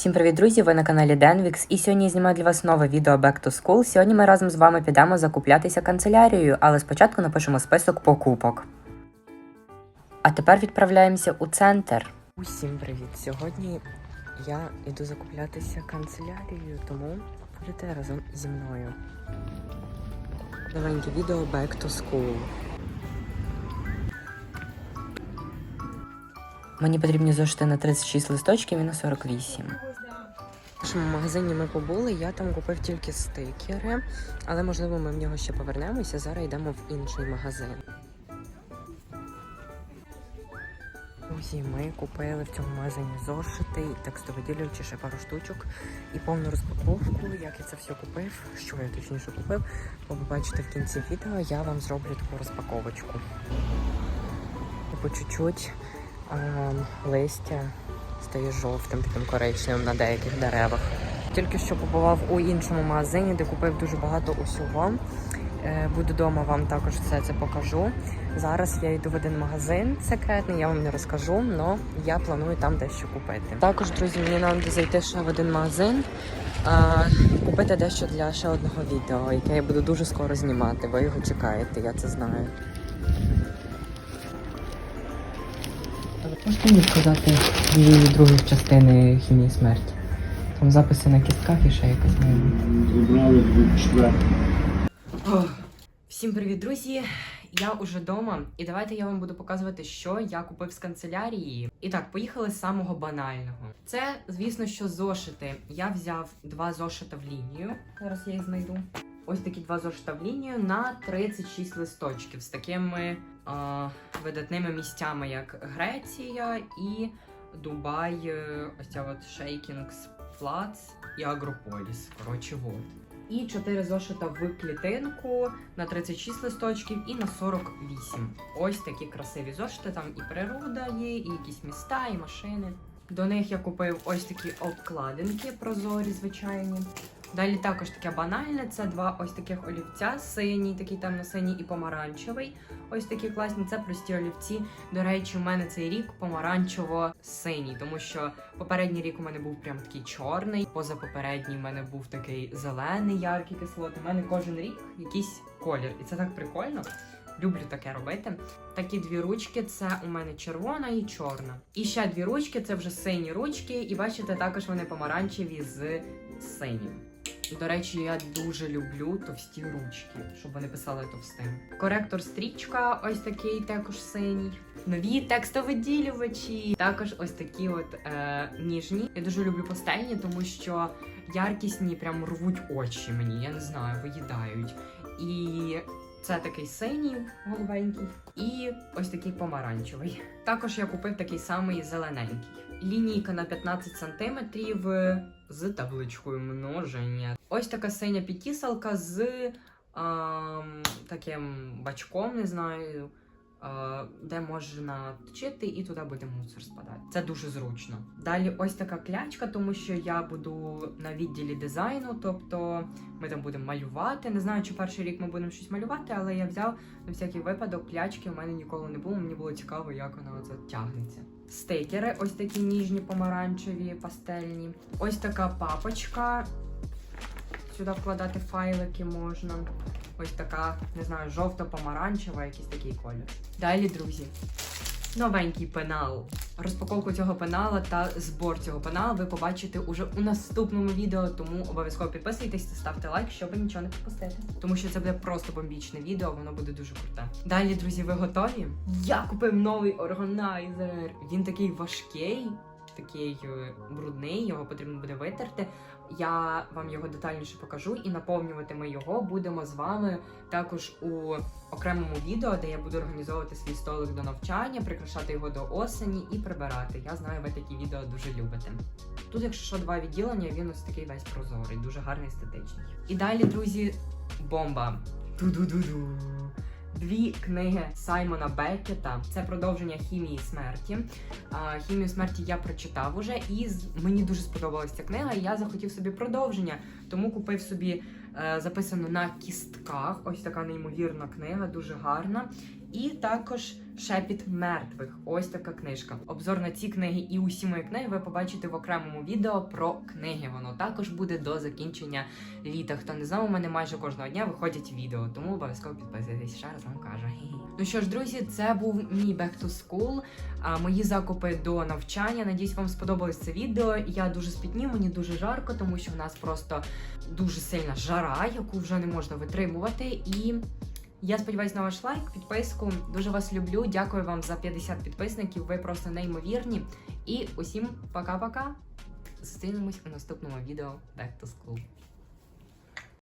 Всім привіт, друзі! Ви на каналі Denvix, і сьогодні я знімаю для вас нове відео Back to School. Сьогодні ми разом з вами підемо закуплятися канцелярією, але спочатку напишемо список покупок. А тепер відправляємося у центр. Усім привіт! Сьогодні я йду закуплятися канцелярією, тому будете разом зі мною. Новеньке відео Back to School. Мені потрібні зошити на 36 листочків і на 48. В нашому магазині ми побули, я там купив тільки стикери, але можливо ми в нього ще повернемося. Зараз йдемо в інший магазин. Друзі, ми купили в цьому магазині зошити, текстовиділювачі, ще пару штучок і повну розпаковку. Як я це все купив, що я точніше купив, ви побачите в кінці відео, я вам зроблю таку розпаковочку. І по чуть-чуть ем, листя стає жовтим, таким коричневим на деяких деревах. Тільки що побував у іншому магазині, де купив дуже багато усього. Е, Буду вдома, вам також все це покажу. Зараз я йду в один магазин секретний, я вам не розкажу, але я планую там дещо купити. Також, друзі, мені треба зайти ще в один магазин, а, купити дещо для ще одного відео, яке я буду дуже скоро знімати. Ви його чекаєте, я це знаю. Можете мені сказати дві других частини хімії смерті? Там записи на кістках і ще якась мабуть. Забрали в. Всім привіт, друзі! Я уже вдома, і давайте я вам буду показувати, що я купив з канцелярії. І так, поїхали з самого банального. Це, звісно, що зошити. Я взяв два зошита в лінію. Зараз я їх знайду. Ось такі два зошита в лінію на 36 листочків з такими видатними місцями, як Греція і Дубай. е, Ось ця от Шейкінгс Плац і Агрополіс. Коротше, от. І 4 зошита в клітинку на 36 листочків і на 48. Ось такі красиві зошити. Там і природа є, і якісь міста, і машини. До них я купив ось такі обкладинки прозорі, звичайні. Далі також таке банальне. Це два ось таких олівця: синій, такий темно-синій і помаранчевий. Ось такі класні. Це прості олівці. До речі, у мене цей рік помаранчево-синій, тому що попередній рік у мене був прям такий чорний. Позапопередній у мене був такий зелений, яркий кислоти. У мене кожен рік якийсь колір, і це так прикольно. Люблю таке робити. Такі дві ручки це у мене червона і чорна. І ще дві ручки це вже сині ручки, і бачите, також вони помаранчеві з синім. До речі, я дуже люблю товсті ручки, щоб вони писали товстим. Коректор стрічка, ось такий також синій. Нові текстовиділювачі. Також ось такі от е, ніжні. Я дуже люблю пастельні, тому що яркісні прям рвуть очі мені. Я не знаю, виїдають. І це такий синій голубенький, і ось такий помаранчевий. Також я купив такий самий зелененький. Лінійка на 15 см з табличкою множення. Ось така синя підтісалка з а, таким бачком, не знаю. А, Де можна точити і туди буде мусор спадати. Це дуже зручно. Далі ось така клячка, тому що я буду на відділі дизайну, тобто ми там будемо малювати. Не знаю, чи перший рік ми будемо щось малювати, але я взяв на всякий випадок клячки. У мене ніколи не було. Мені було цікаво, як вона оце тягнеться. Стикери, ось такі ніжні, помаранчеві, пастельні. Ось така папочка. Сюди вкладати файлики можна. Ось така, не знаю, жовто-помаранчева, якийсь такий колір. Далі, друзі, новенький пенал. Розпаковку цього пенала та збор цього пенала ви побачите уже у наступному відео, тому обов'язково підписуйтесь та ставте лайк, щоб нічого не пропустити. Тому що це буде просто бомбічне відео, воно буде дуже круте. Далі, друзі, ви готові? Я купив новий органайзер. Він такий важкий, такий е, брудний, його потрібно буде витерти. Я вам його детальніше покажу і наповнювати ми його будемо з вами також у окремому відео, де я буду організовувати свій столик до навчання, прикрашати його до осені і прибирати. Я знаю, ви такі відео дуже любите. Тут, якщо що, два відділення, він ось такий весь прозорий, дуже гарний естетичний. І далі, друзі, бомба. Ту-ду-ду-ду. Дві книги Саймона Беккета. Це продовження хімії смерті. Хімію смерті я прочитав уже, і мені дуже сподобалася ця книга. І я захотів собі продовження, тому купив собі е, записано на кістках. Ось така неймовірна книга, дуже гарна. І також Шепіт мертвих. Ось така книжка. Обзор на ці книги і усі мої книги ви побачите в окремому відео про книги. Воно також буде до закінчення літа. Хто не знав, у мене майже кожного дня виходять відео, тому обов'язково підписуйтесь. Ще раз вам кажу. Ну що ж, друзі, це був мій back to school. Мої закупи до навчання. Надіюсь, вам сподобалось це відео. Я дуже спітнів, мені дуже жарко, тому що в нас просто дуже сильна жара, яку вже не можна витримувати. І я сподіваюся на ваш лайк, підписку. Дуже вас люблю. Дякую вам за 50 підписників. Ви просто неймовірні. І усім пока-пока. Зустрінемось у наступному відео Back to School.